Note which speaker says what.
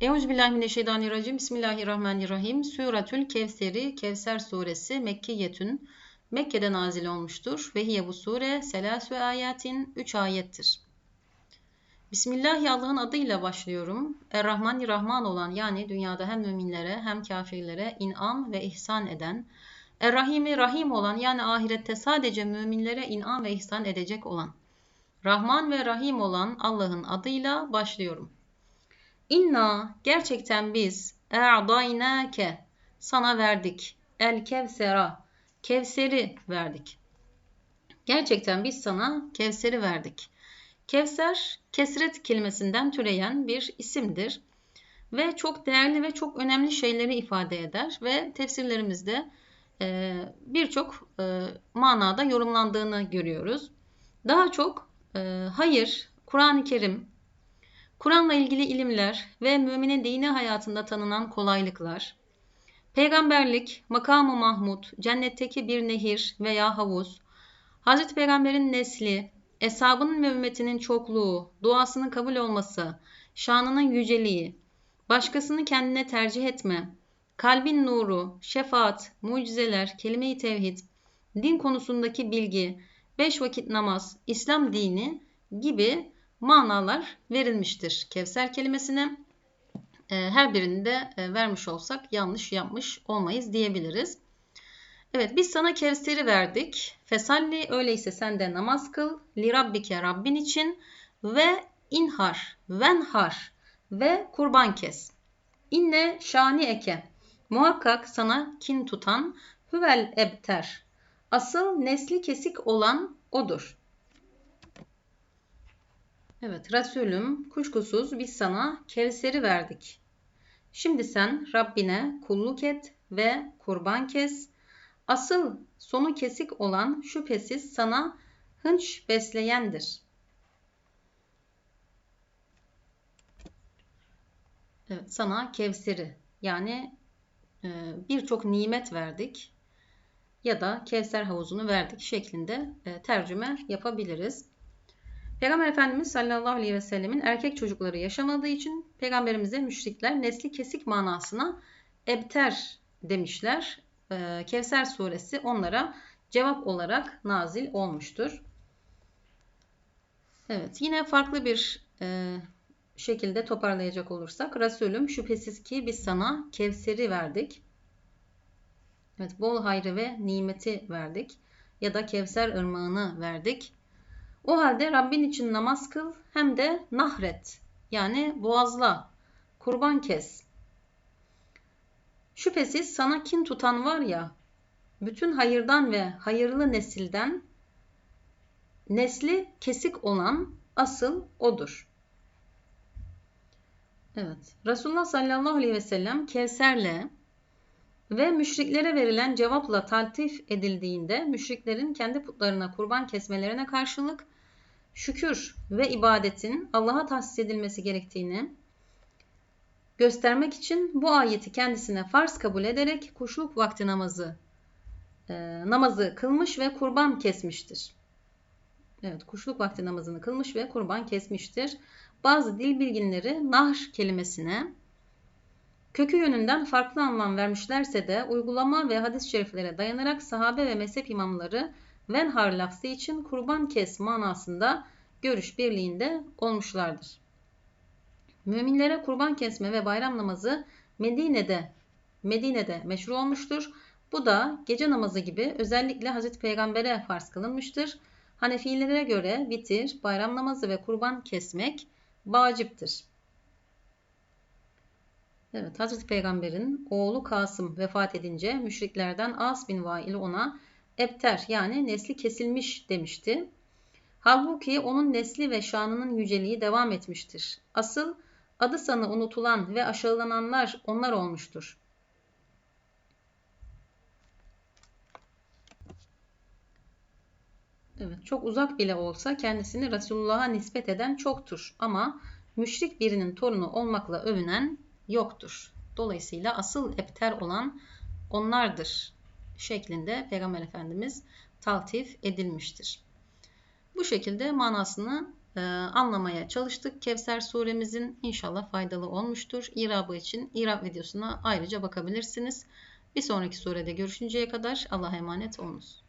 Speaker 1: Euzubillahimineşşeytanirracim. Bismillahirrahmanirrahim. Suratül Kevseri, Kevser suresi Mekkiyetün. Mekke'de nazil olmuştur. Ve hiye bu sure selasü ayatin 3 ayettir. Bismillahi Allah'ın adıyla başlıyorum. Er-Rahmani Rahman olan yani dünyada hem müminlere hem kafirlere inan ve ihsan eden, Er-Rahimi Rahim olan yani ahirette sadece müminlere inan ve ihsan edecek olan, Rahman ve Rahim olan Allah'ın adıyla başlıyorum. İnna gerçekten biz e'daynake sana verdik. El kevsera Kevseri verdik. Gerçekten biz sana Kevser'i verdik. Kevser kesret kelimesinden türeyen bir isimdir ve çok değerli ve çok önemli şeyleri ifade eder ve tefsirlerimizde e, birçok e, manada yorumlandığını görüyoruz. Daha çok e, hayır, Kur'an-ı Kerim, Kur'an'la ilgili ilimler ve müminin dini hayatında tanınan kolaylıklar, peygamberlik, makamı Mahmud, cennetteki bir nehir veya havuz, Hazreti Peygamber'in nesli, eshabının ve ümmetinin çokluğu, duasının kabul olması, şanının yüceliği, başkasını kendine tercih etme, kalbin nuru, şefaat, mucizeler, kelime-i tevhid, din konusundaki bilgi, beş vakit namaz, İslam dini gibi manalar verilmiştir Kevser kelimesine. Ee, her birini de e, vermiş olsak yanlış yapmış olmayız diyebiliriz. Evet biz sana Kevser'i verdik. Fesalli öyleyse sen de namaz kıl. Li Rabbike Rabbin için ve inhar, venhar ve kurban kes. İnne şani eke. Muhakkak sana kin tutan hüvel ebter. Asıl nesli kesik olan odur. Evet Resulüm kuşkusuz biz sana Kevser'i verdik. Şimdi sen Rabbine kulluk et ve kurban kes. Asıl sonu kesik olan şüphesiz sana hınç besleyendir. Evet, sana Kevser'i yani e, birçok nimet verdik ya da Kevser havuzunu verdik şeklinde e, tercüme yapabiliriz. Peygamber Efendimiz sallallahu aleyhi ve sellemin erkek çocukları yaşamadığı için peygamberimize müşrikler nesli kesik manasına ebter demişler. Ee, Kevser suresi onlara cevap olarak nazil olmuştur. Evet yine farklı bir e, şekilde toparlayacak olursak Resulüm şüphesiz ki biz sana Kevser'i verdik. Evet bol hayrı ve nimeti verdik ya da Kevser ırmağını verdik. O halde Rabbin için namaz kıl hem de nahret yani boğazla, kurban kes. Şüphesiz sana kin tutan var ya, bütün hayırdan ve hayırlı nesilden nesli kesik olan asıl odur. Evet. Resulullah sallallahu aleyhi ve sellem Kevser'le ve müşriklere verilen cevapla taltif edildiğinde müşriklerin kendi putlarına kurban kesmelerine karşılık şükür ve ibadetin Allah'a tahsis edilmesi gerektiğini göstermek için bu ayeti kendisine farz kabul ederek kuşluk vakti namazı e, namazı kılmış ve kurban kesmiştir. Evet, kuşluk vakti namazını kılmış ve kurban kesmiştir. Bazı dil bilginleri nahr kelimesine kökü yönünden farklı anlam vermişlerse de uygulama ve hadis-i şeriflere dayanarak sahabe ve mezhep imamları venhar lafzı için kurban kes manasında görüş birliğinde olmuşlardır. Müminlere kurban kesme ve bayram namazı Medine'de Medine'de meşru olmuştur. Bu da gece namazı gibi özellikle Hazreti Peygamber'e farz kılınmıştır. Hanefilere göre vitir, bayram namazı ve kurban kesmek vaciptir. Evet, Hazreti Peygamber'in oğlu Kasım vefat edince müşriklerden As bin Vail ona ebter yani nesli kesilmiş demişti. Halbuki onun nesli ve şanının yüceliği devam etmiştir. Asıl adı sanı unutulan ve aşağılananlar onlar olmuştur. Evet, çok uzak bile olsa kendisini Resulullah'a nispet eden çoktur. Ama müşrik birinin torunu olmakla övünen yoktur. Dolayısıyla asıl ebter olan onlardır şeklinde Peygamber Efendimiz taltif edilmiştir. Bu şekilde manasını e, anlamaya çalıştık. Kevser suremizin inşallah faydalı olmuştur. İrabı için İrab videosuna ayrıca bakabilirsiniz. Bir sonraki surede görüşünceye kadar Allah'a emanet olunuz.